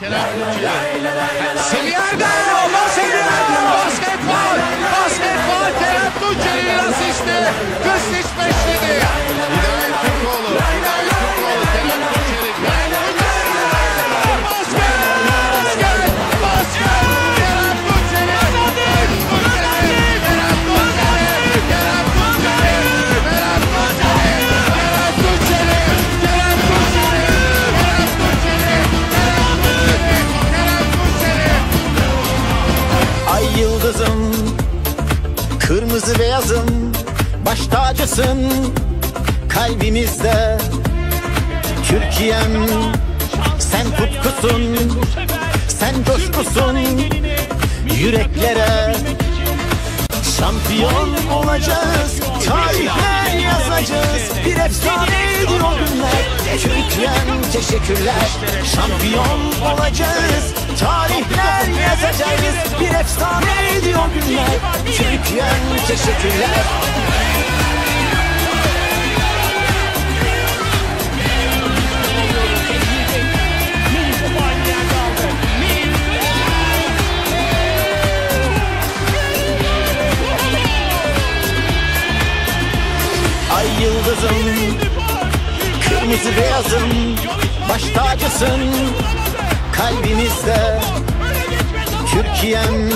Kenan Kılıççı. Semih Kırmızı beyazım Baş tacısın Kalbimizde. Türkiye'm Sen tutkusun Sen coşkusun Yüreklere. Şampiyon olacağız Tarihler yazacağız. Bir efsaneydi o günler. Türkiye'm teşekkürler. Şampiyon olacağız Tarihler yazacağız. Bir efsaneydi o günler Türkiye'm teşekkürler Ay yıldızım Kırmızı beyazım Baş tacısın. Kalbimizde Türkiye'm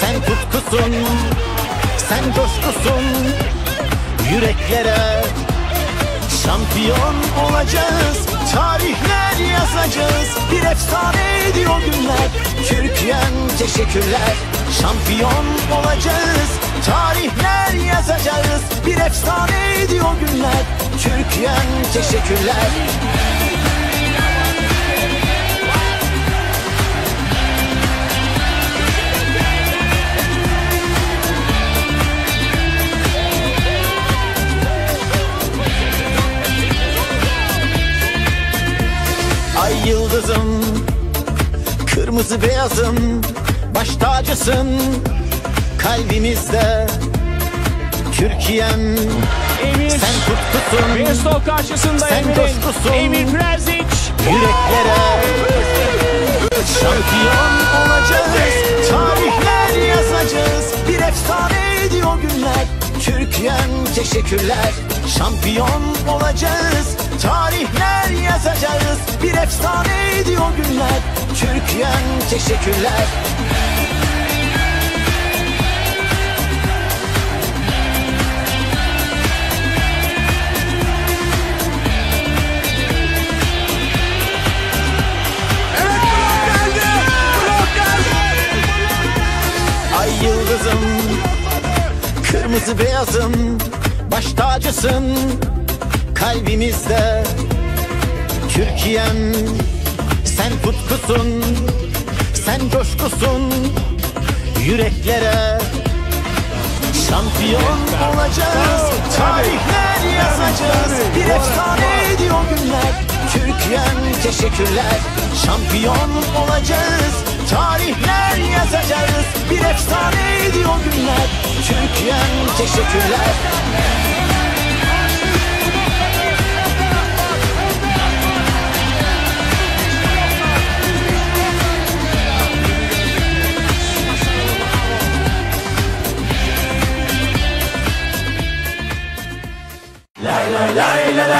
Sen tutkusun Sen coşkusun. Yüreklere Şampiyon olacağız Tarihler yazacağız. Bir efsaneydi o günler Türkiye'm teşekkürler. Şampiyon olacağız Tarihler yazacağız. Bir efsaneydi o günler Türkiye'm teşekkürler Kırmızı beyazım Baş tacısın Kalbimizde. Türkiye'm Sen tutkusun Besto karşısında Sen Emir'in. coşkusun. Emir Prezic. Yüreklere Şampiyon olacağız. Tarihler yazacağız. Bir efsaneydi o günler. Türkiye'm teşekkürler. Şampiyon olacağız. Tarihler yazacağız. Bir efsaneydi günler Türkiye'm teşekkürler. Yıldızım Kırmızı beyazım Baş tacısın. Kalbimizde Türkiye'm Sen tutkusun Sen coşkusun Yüreklere. Şampiyon olacağız Tarihler yazacağız. Bir efsaneydi o günler. Türkiye'm teşekkürler. Şampiyon olacağız Tarihler yazacağız. Bir efsaneydi o günler. Türkiye'm teşekkürler